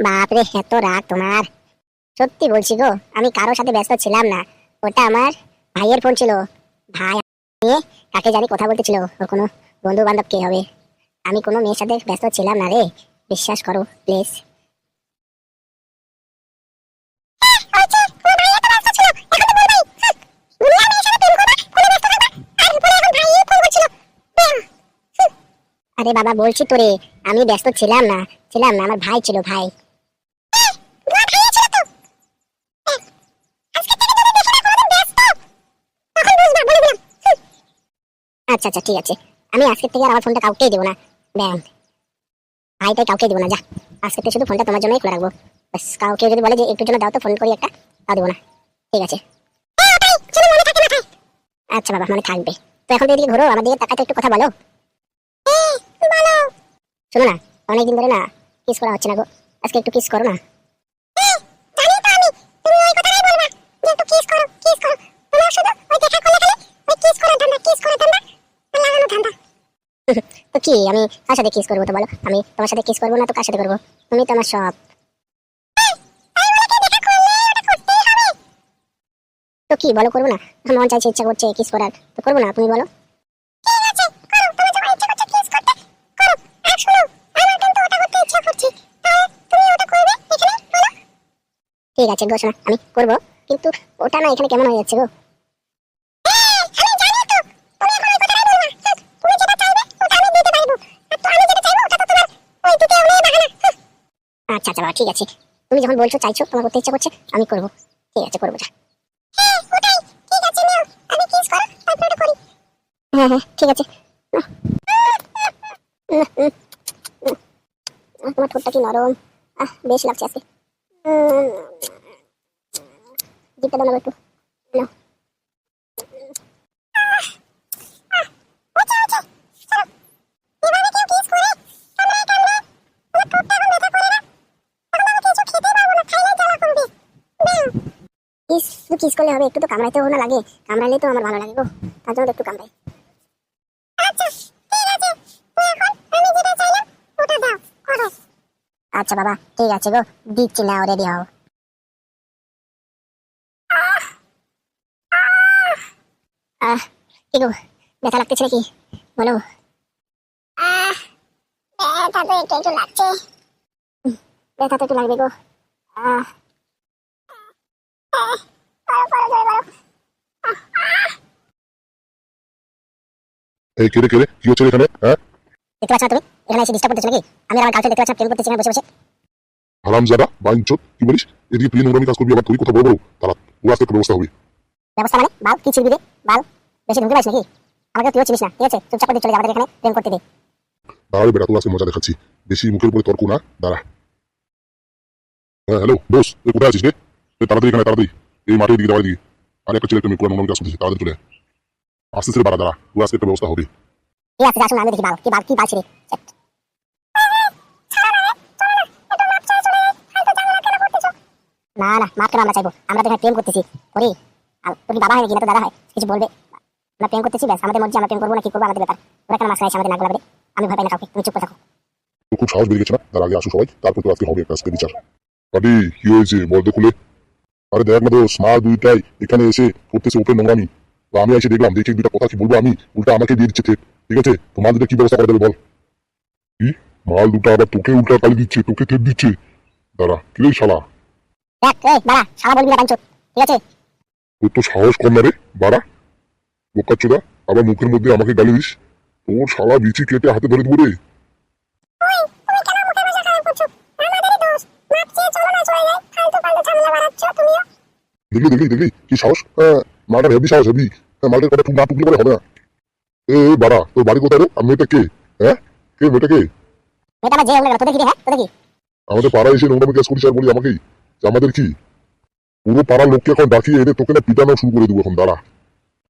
বাপরে, এত রাগ তোমার। সত্যি বলছি গো, আমি কারোর সাথে ব্যস্ত ছিলাম না। ওটা আমার ভাইয়ের ফোন ছিল। ভাই কাকে জানি কথা বলতেছিল ওর কোনো বন্ধু বান্ধব কে হবে? আমি কোনো মেয়ের সাথে ব্যস্ত ছিলাম না রে। বিশ্বাস করো, প্লিজ। আরে বাবা বলছি তোরে আমি ব্যস্ত ছিলাম না ছিলাম না আমার ভাই ছিল ভাই। আচ্ছা আচ্ছা ঠিক আছে। আমি আজকের থেকে আর আমার ফোনটা কাউকেই দেবো না। ব্যাং ভাইটাই কাউকে দেবো না। যা আজকে থেকে শুধু ফোনটা তোমার জন্যই খোলা রাখব। ব্যাস কাউকে যদি বলে যে একটু জন্য দাও তো ফোন করি একটা তা দেবো না। ঠিক আছে। আচ্ছা বাবা মনে থাকবে। তো এখন এদিকে ঘোরো আমার দিকে তাকাতে একটু কথা বলো। শোনো না অনেকদিন ধরে না কিস করা হচ্ছে না গো। আজকে একটু কিস করো না। তো কি আমি কার সাথে কিস করব তো বলো? আমি তোমার সাথে কিস করব না তো কার সাথে করব? তুমি তো আমার সব। তো কি বলো করব না? আমার মন চাইছে ইচ্ছা করছে কিস করার। তো করব না তুমি বলো। ঠিক আছে গো আমি করব। কিন্তু ওটা না এখানে কেমন হয়ে যাচ্ছে গো? আচ্ছা আচ্ছা ঠিক আছে। তুমি যখন বলছো, চাইছো, তোমার করতে ইচ্ছা করছে, আমি করব। ঠিক আছে, করব, যা। হ্যাঁ হ্যাঁ ঠিক আছে। তোমার ঠোঁটটা কি নরম? আহ, বেশ লাগছে আজকে। জিপটা না একটু। কিস শুধু কিস করলে হবে একটু তো কামড়াইতেও না লাগে। কামড়াইলে তো আমার ভালো লাগে গো। তার জন্য একটু কামড়াই। আচ্ছা বাবা ঠিক আছে গো। দিচ্ছি নাও রেডি হও। আহ কি গো ব্যথা লাগতেছে নাকি? বলো। ব্যথা তো একটু একটু লাগছে। ব্যথা তো একটু লাগবে গো। আহ। এই কেড়ে কেড়ে কি হচ্ছে এখানে? হ্যাঁ? দেখতে পাচ্ছ তুমি? এখানে এসে ডিস্টার্ব করতেছো নাকি? আমি আর আমার গার্লফ্রেন্ড দেখতে পাচ্ছি প্রেম করতেছি বসে বসে। হারাম জাদা বাইনচোদ কি বলিস? এদিকে তুই নোংরামি কাজ করবি আবার তুই কথা বলব। তারা পুরো আজকে ব্যবস্থা হবে? ব্যবস্থা মানে? বাল কি ছিড়বি রে? বাল বেশি ঢুকে পারিস নাকি? আমাকে তুইও চিনিস না ঠিক আছে? চুপচাপ করে চলে যা এখানে প্রেম করতে দে। দাঁড়াবে বেটা তোর আজকে মজা দেখাচ্ছি। বেশি মুখের উপরে তর্ক না দাঁড়া। হ্যাঁ হ্যালো দোষ তুই কোথায় আছিস রে? এই তাড়াতাড়ি এখানে তাড়াতাড়ি। এই মাঠের দিকে যাওয়ার দিকে। আর একটা ছেলে তুমি নোংরামি কাজ করছিস তাড়াতাড়ি চলে। আস্তে আস্তে বাড়া দাঁড়া। পুরো আজকে একটা ব্যবস্থা হবে। ঠিক আছে আসুন আমি দেখি বাল কি বাল কি বাল ছিড়ে না না মাফ করো আমরা চাইব? আমরা তো এখানে প্রেম করতেছি করি। আর তুমি বাবা হয় নাকি না তো দাদা হয় কিছু বলবে? আমরা প্রেম করতেছি ব্যাস আমাদের মধ্যে আমরা প্রেম করব না কি করব আমাদের ব্যাপার। ওরা কেন এসে আমাদের নাক গলাবে আমি ভয় পাই না কাউকে তুমি চুপ করে থাকো। খুব সাহস বেরিয়ে গেছে না? তার আগে আসো সবাই তারপর তো আজকে হবে একটা আজকে বিচার। আরে কি হয়েছে? বল খুলে আরে দেখ না দোষ মা দুইটাই এখানে এসে করতেছে উপরে নোংরামি। তো আমি এসে দেখলাম দেখি দুইটা কথা কি বলব আমি? উল্টা আমাকে দিয়ে দিচ্ছে ঠিক আছে? তো মাল দুটো কি ব্যবস্থা করে দেবে বল। কি? মাল দুটো আবার তোকে উল্টা কালি দিচ্ছে তোকে থেপ দিচ্ছে। দাঁড়া কি শালা? দেখ এই দাঁড়া সারা বলবি না ঠিক আছে? তোর তো সাহস কম না রে বাড়া বোকা চোদা আবার মুখের মধ্যে আমাকে গালি দিস। তোর শালা বিচি কেটে হাতে ধরে দেবো রে। দেখলি দেখলি দেখলি? কি সাহস? হ্যাঁ মালটার হেভি সাহস হেভি। হ্যাঁ মালটার কথা না টুকলি করে হবে না। এ বাড়া তোর বাড়ি কোথায় রে? আর মেয়েটা কে? হ্যাঁ? কে মেয়েটা কে? মেয়েটা আমার যে হলে তো দেখি রে হ্যাঁ? তো দেখি আমাদের পাড়ায় এসে নোংরামি কাজ করিস আর বলি আমাকেই। আমাদের কি? পুরো পাড়ার লোককে এখন ডাকিয়ে এনে তোকে না পিটানো শুরু করে দেবো এখন দাঁড়া।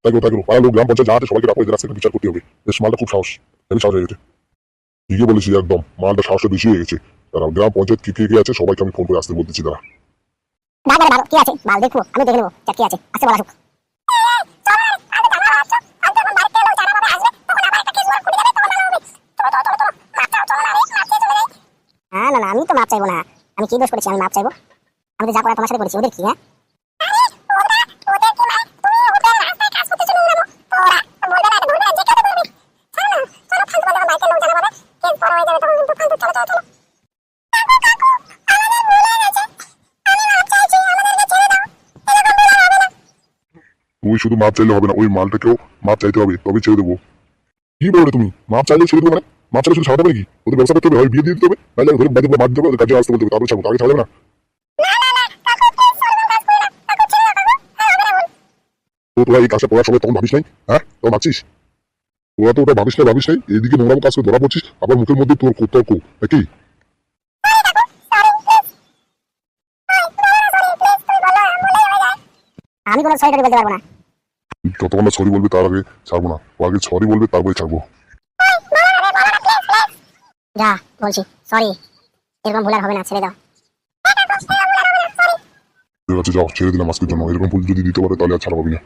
তাই তাই পাড়ার লোক গ্রাম পঞ্চায়েত যা আছে সবাইকে ডাকো এদের বিচার করতে হবে। বেশ মালটা খুব সাহস। হেভি সাহস হয়ে গেছে। ঠিকই বলেছি একদম। মালটা সাহসটা বেশি হয়ে গেছে। দাঁড়া গ্রাম পঞ্চায়েত কে কে কে আছে সবাইকে আমি ফোন করে আসতে বলতেছি দাঁড়া। না না ভালো কি আছে? বাল দেখব আমি দেখে নেব। যা কি আছে? আসতে বলা না না না আমি তো মাপ চাইব না। আমি আমি কি দোষ করেছি? আমি মাপ চাইব? আমি তো যা করা তোমার সাথে করেছি। ওদের কি হ্যাঁ? তুই শুধু মাপ চাইলে হবে না, ওই মালটাকেও মাপ চাইতে হবে তবে ছেড়ে দেবো। কি বলো তুমি? মাপ চাইলে ছেড়ে দেবো মানে? মাপ চাইলে শুধু সারাতে পারে কি ওদের ব্যবসা করতে হবে হয় বিয়ে দিয়ে দিতে হবে? নাহলে ধরে বাড়ি বাড়ি দেবে ওদের কাজে আসতে বলতে হবে, তারপরে ছাড়বো আগে ছাড়া যাবে না? তোরা এই কাজটা করার সময় তখন ভাবিস নাই? হ্যাঁ? তখন ভাবছিস? তোরা তো ওটা ভাবিস না ভাবিস নাই? এইদিকে নোংরাম কাজ করে ধরা পড়ছিস আবার মুখের মধ্যে তোর তর্ক নাকি আমি কোনো সরি বলতে পারব না। যতক্ষণ না সরি বলবে তার আগে ছাড়বো না। ও আগে সরি বলবে তারপরে ছাড়বো। যা বলছি সরি এরকম ভুল আর হবে না ছেড়ে দাও। ঠিক আছে যাও ছেড়ে দিলাম আজকের জন্য। এরকম ভুল যদি দিতে পারে তাহলে আর ছাড়া পাবি না।